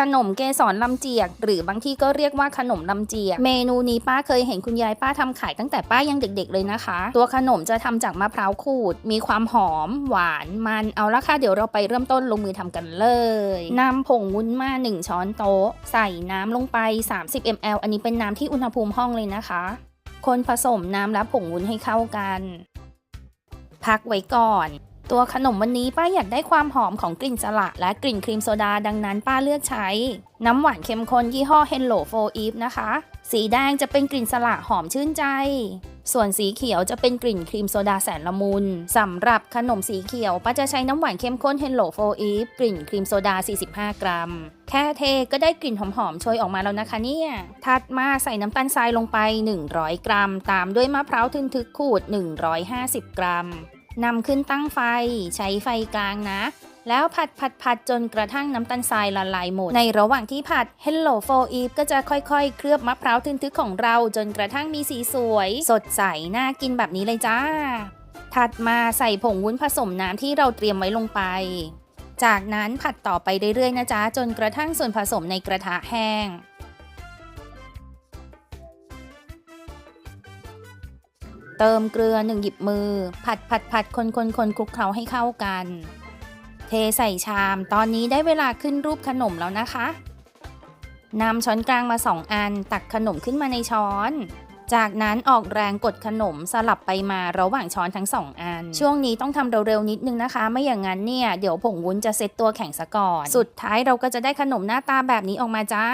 ขนมเกสรลำเจียก หรือบางที่ก็เรียกว่าขนมลำเจียก เมนูนี้ป้าเคยเห็นคุณยายป้าทำขายตั้งแต่ป้ายังเด็ก ๆ เลยนะคะ ตัวขนมจะทำจากมะพร้าวขูด มีความหอม หวานมันเอาละค่ะเดี๋ยวเราไปเริ่มต้นลงมือทำกันเลยนำผงวุ้นมา 1 ช้อนโต๊ะ ใส่น้ำลงไป 30 ml อันนี้เป็นน้ำที่อุณหภูมิห้องเลยนะคะ คนผสมน้ำและผงวุ้นให้เข้ากัน พักไว้ก่อน ตัวขนมวันนี้ป้าอยากได้ความหอมของกลิ่นสละและกลิ่นครีมโซดาดังนั้นป้าเลือกใช้ น้ำหวานเข้มข้นยี่ห้อ Hello for Eve นะคะ สีแดงจะเป็นกลิ่นสละหอมชื่นใจ ส่วนสีเขียวจะเป็นกลิ่นครีมโซดาแสนละมุนสำหรับขนมสีเขียวป้าจะใช้น้ำหวานเข้มข้น Hello for Eve กลิ่นครีมโซดา 45 กรัม แค่เทก็ได้กลิ่นหอมๆโชยออกมาแล้วนะคะเนี่ยถัดมาใส่น้ำตาลทรายลงไป 100 กรัม ตามด้วยมะพร้าวทึนทึกขูด 150 กรัม นำขึ้นตั้งไฟ ใช้ไฟกลางนะ แล้วผัดผัดผัดจนกระทั่งน้ำตาลทรายละลายหมด ในระหว่างที่ผัด Hello for Eve ก็จะค่อยๆ เคลือบมะพร้าวทึนทึกของเราจนกระทั่งมีสีสวย สดใส น่ากินแบบนี้เลยจ้า ถัดมาใส่ผงวุ้นผสมน้ำที่เราเตรียมไว้ลงไป จากนั้นผัดต่อไปเรื่อยๆนะจ๊ะจนกระทั่งส่วนผสมในกระทะแห้ง เติมเกลือหนึ่งหยิบมือ ผัดผัดผัดคนคนคนคลุกเคล้าให้เข้ากัน เทใส่ชาม ตอนนี้ได้เวลาขึ้นรูปขนมแล้วนะคะนำช้อนกลางมาสองอัน ตักขนมขึ้นมาในช้อน จากนั้นออกแรงกดขนมสลับไปมาระหว่างช้อนทั้งสองอัน ช่วงนี้ต้องทำเร็วๆนิดนึงนะคะ ไม่อย่างนั้นเนี่ยเดี๋ยวผงวุ้นจะเซ็ตตัวแข็งซะก่อน สุดท้ายเราก็จะได้ขนมหน้าตาแบบนี้ออกมาจ้า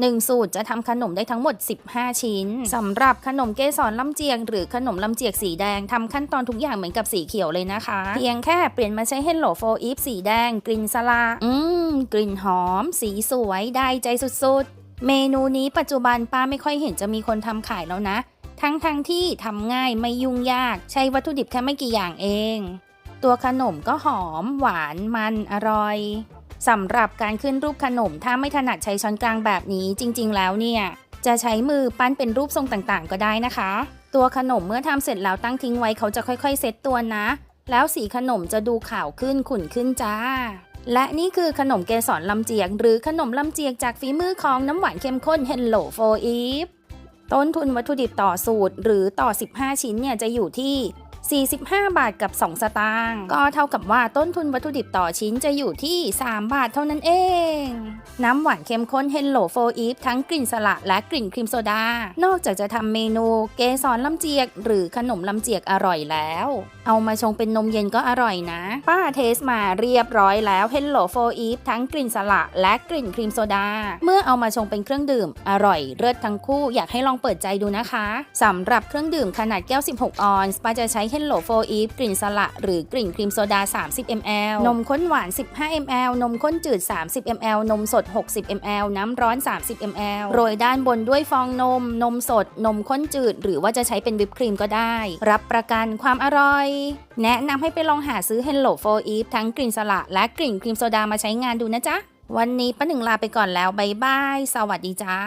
หนึ่งสูตรจะทำขนมได้ทั้งหมด 15 ชิ้นสำหรับขนมเกสรลำเจียง หรือขนมลำเจียกสีแดงทำขั้นตอนทุกอย่างเหมือนกับสีเขียวเลยนะคะ เพียงแค่เปลี่ยนมาใช้ Hello for Eve สีแดงกลิ่นสลาอืมกลิ่นหอม สีสวยได้ใจสุดๆ เมนูนี้ปัจจุบันป้าไม่ค่อยเห็นจะมีคนทำขายแล้วนะ ทั้งๆทที่ทำง่ายไม่ยุ่งยาก ใช้วัตถุดิบแค่ไม่กี่อย่างเอง ตัวขนมก็หอม หวานมันอร่อยสำหรับการขึ้นรูปขนมถ้าไม่ถนัดใช้ช้อนกลางแบบนี้จริง ๆ แล้วเนี่ย จะใช้มือปั้นเป็นรูปทรงต่างๆ ก็ได้นะคะ ตัวขนมเมื่อทำเสร็จแล้วตั้งทิ้งไว้เขาจะค่อยๆเซตตัวนะ แล้วสีขนมจะดูขาวขึ้นขุ่นขึ้นจ้า และนี่คือขนมเกสรลำเจียก หรือขนมลำเจียกจากฝีมือของน้ำหวานเข้มข้น Hello for Eve ต้นทุนวัตถุดิบต่อสูตรหรือต่อ 15 ชิ้นเนี่ยจะอยู่ที่ 45 บาทกับ 2 สตางค์ก็เท่ากับว่าต้นทุนวัตถุดิบต่อชิ้นจะอยู่ที่ 3 บาทเท่านั้นเอง น้ำหวานเข้มข้น Hello for Eve ทั้งกลิ่นสละและกลิ่นครีมโซดา นอกจากจะทำเมนูเกสรลำเจียก หรือขนมลำเจียกอร่อยแล้ว เอามาชงเป็นนมเย็นก็อร่อยนะ ป้าเทสมาเรียบร้อยแล้ว Hello for Eve ทั้งกลิ่นสละและกลิ่นครีมโซดา เมื่อเอามาชงเป็นเครื่องดื่ม อร่อยเลิศทั้งคู่อยากให้ลองเปิดใจดูนะคะสำหรับเครื่องดื่มขนาดแก้ว 16 ออนซ์ป้าจะใช้ Hello for Eve กลิ่นสละ หรือกลิ่นครีมโซดา 30 ml นมข้นหวาน 15 ml นมข้นจืด 30 ml นมสด 60 ml น้ำร้อน 30 ml โรยด้านบนด้วยฟองนม นมสด นมข้นจืด หรือว่าจะใช้เป็นวิปครีมก็ได้ รับประกันความอร่อย แนะนำให้ไปลองหาซื้อ Hello for Eve ทั้งกลิ่นสละและกลิ่นครีมโซดามาใช้งานดูนะจ๊ะ วันนี้ป้าหนึ่งลาไปก่อนแล้วบายบาย สวัสดีจ้า